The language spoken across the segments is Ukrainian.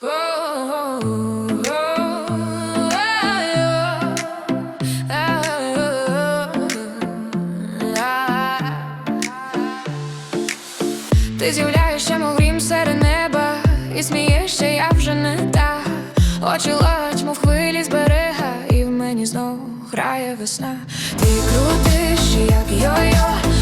Ти з'являєшся, мов грім серед неба, і смієшся, я вже не та Очі лать, мов хвилі з берега, і в мені знову грає весна. Ти крутиш, як йо-йо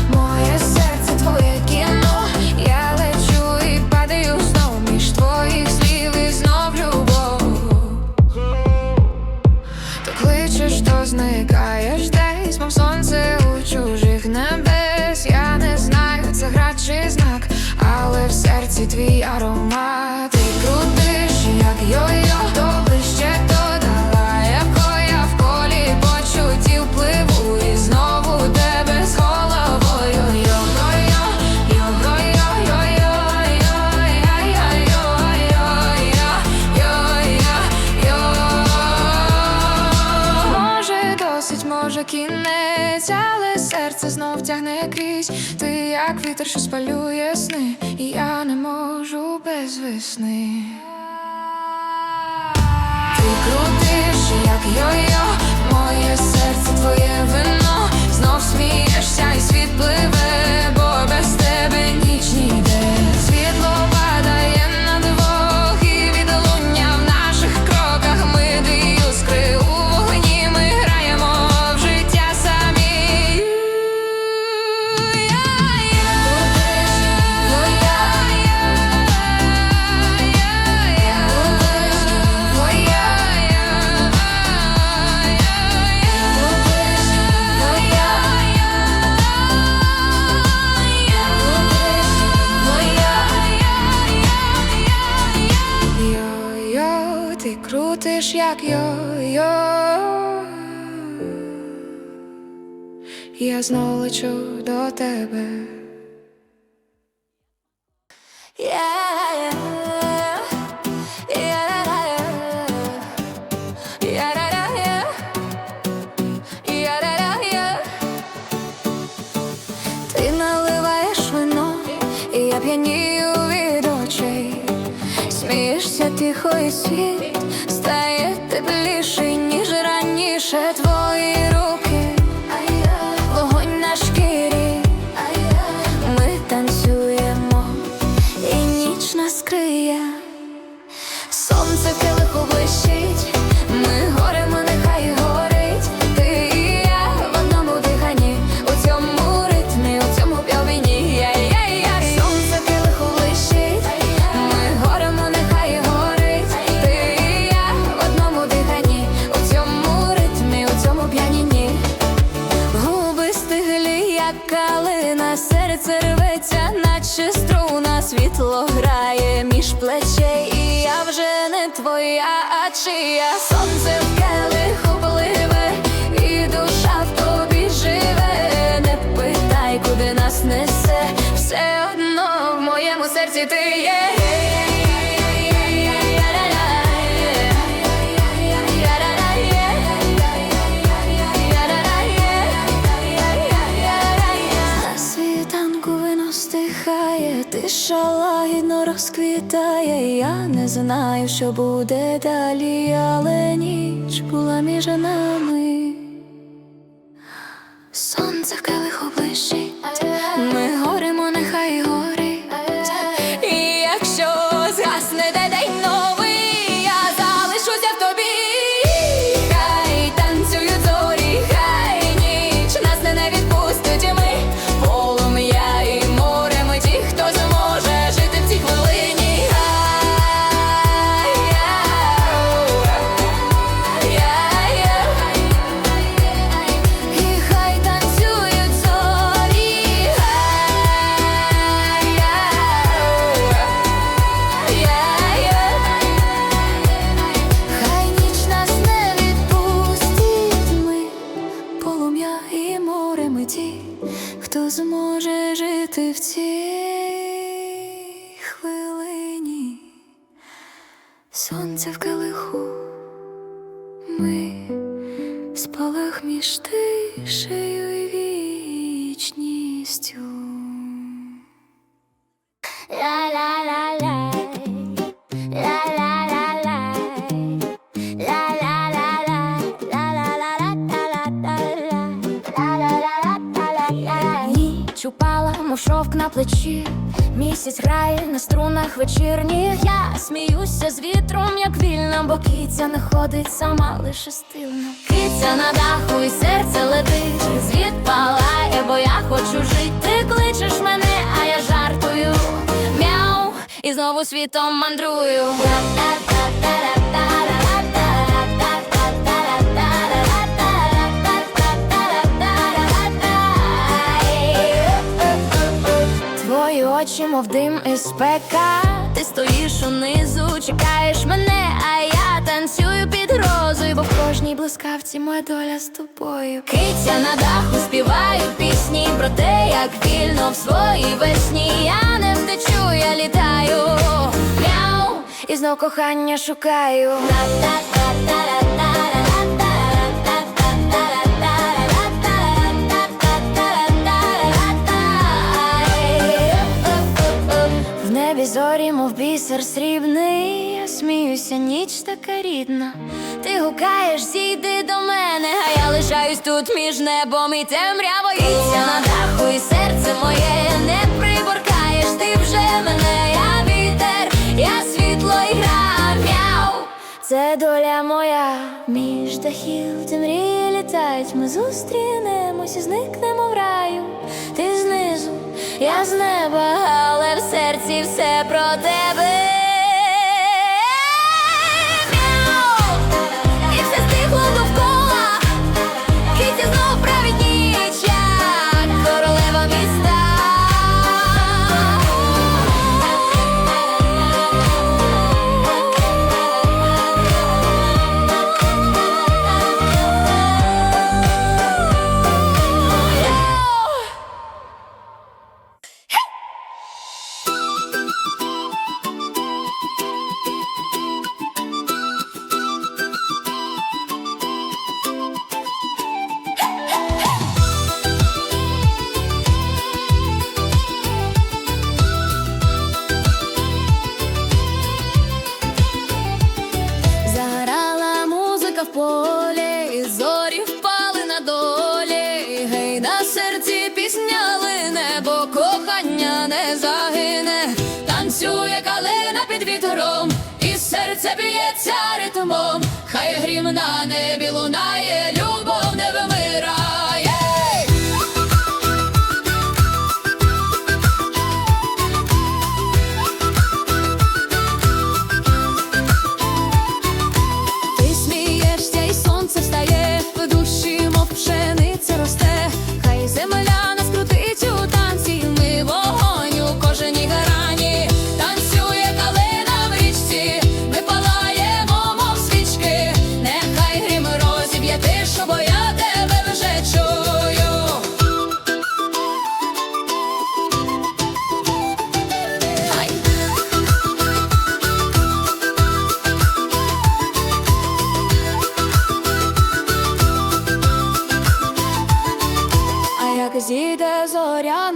кличеш, то зникаєш десь, мов сонце. знов тягне крізь ти, як вітер, що спалює сни, і я не можу без весни. Ти крутиш, як йо-йо, моє серце, твоє вино, знов смієшся, і світ пливе. я знов лечу до тебе. Yeah, yeah, yeah, yeah, yeah, yeah. П'янію від тихо і світ, стає тепліший, ніж раніше. моєму серці ти є. Стихає, тиша лагідно розквітає, я не знаю, що буде далі, але ніч була між нами. На плечі, місяць грає на струнах вечірніх. Я сміюся з вітром, як вільна, бо киця не ходить сама, лише стильно. Киця на даху і серце летить, звід палає, бо я хочу жити. Ти кличеш мене, а я жартую. Мяу, і знову світом мандрую. Твої очі, мов дим і спека. Ти стоїш унизу, чекаєш мене, а я танцюю під грозою, бо в кожній блискавці моя доля з тобою. Киця на даху співаю пісні про те, як вільно в своїй весні. Я не втечу, я літаю. Мяу, і знов кохання шукаю. В зорі, мов бісер срібний, я сміюся, ніч така рідна. Ти гукаєш, зійди до мене, а я лишаюсь тут між небом і темрявою. Киця на даху, і серце моє не приборкаєш, ти вже мене, я вітер, я світло і гра. Це доля моя, між дахів ти мрії літають, ми зустрінемось і зникнемо в раю. Я з неба, але в серці все про тебе. Вітером, і серце б'ється ритмом. Хай грім на небі лунає, любов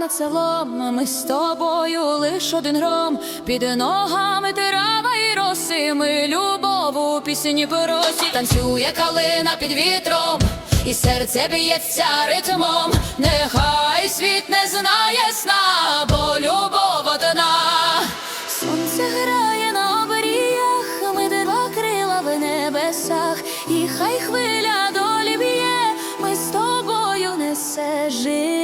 над селом, ми з тобою лиш один гром, під ногами трава і роси, ми любов у пісні поросі, танцює калина під вітром, і серце б'ється ритмом, нехай світ не знає сна, бо любов одна. Сонце грає на обріях, ми два крила в небесах, і хай хвиля долі б'є, ми з тобою несе живе.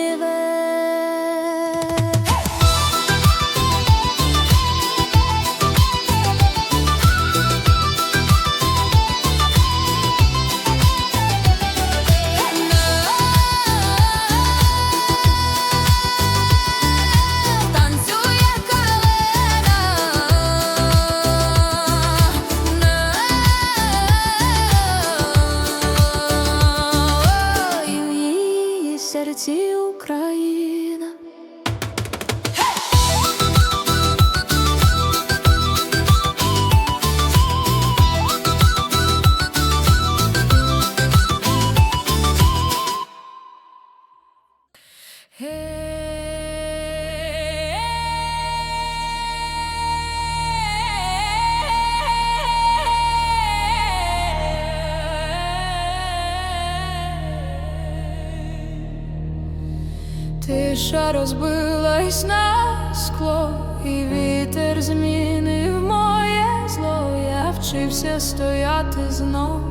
крізь на скло, і вітер змінив моє зло. Я вчився стояти знов,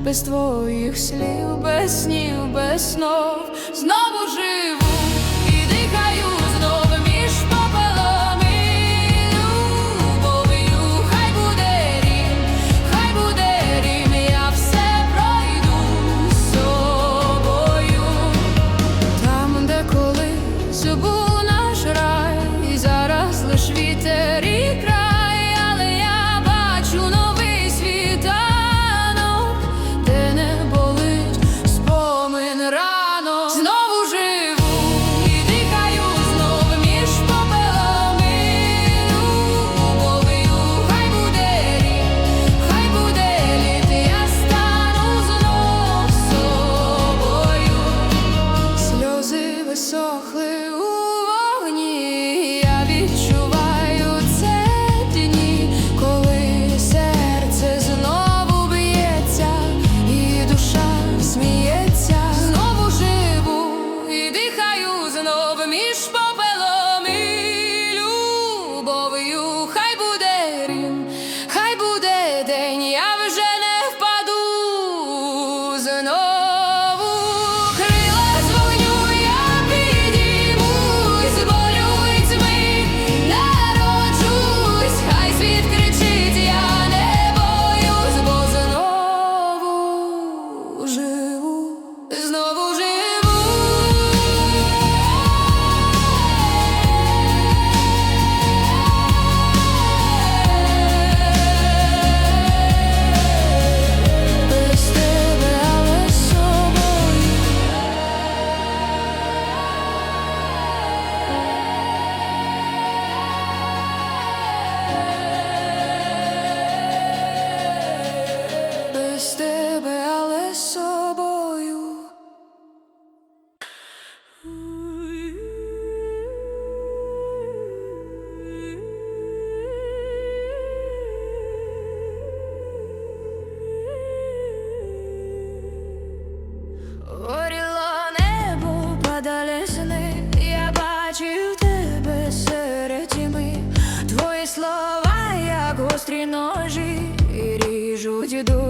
без твоїх слів, без снів, без снов, знову жив. лиш по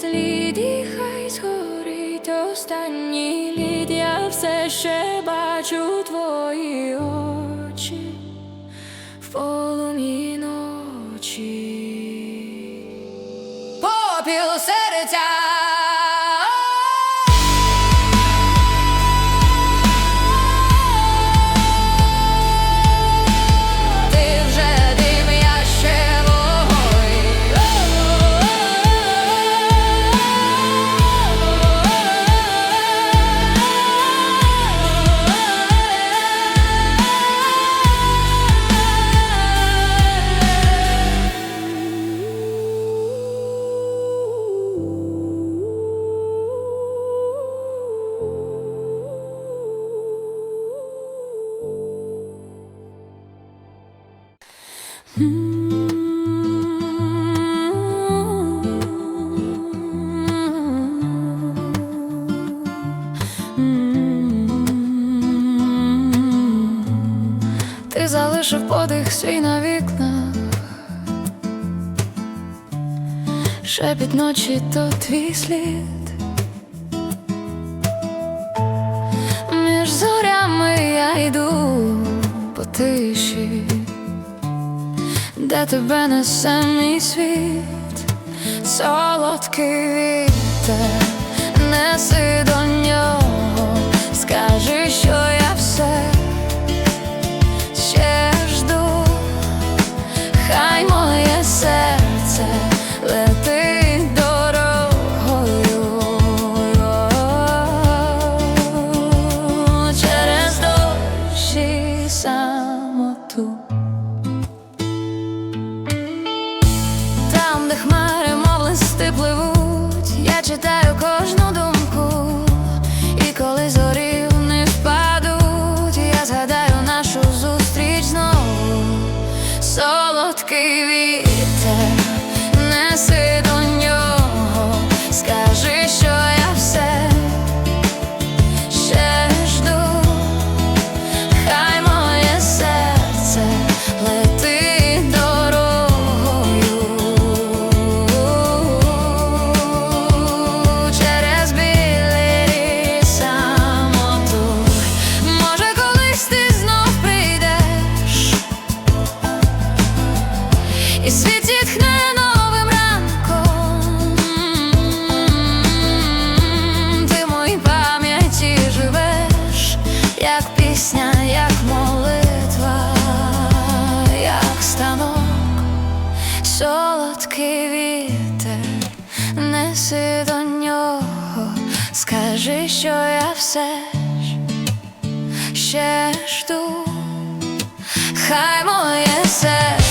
слід і хай згорить останні лід, я все ще бачу твої очі в полумі ночі. Попіл серця. залишив подих свій на вікнах, ще під ночі то твій слід. Між зорями я йду по тиші, де тебе несе мій світ, солодкий вітер, неси до нього, скажи, що я все. Хай моє серце що я все ж ще жду, хай моє серце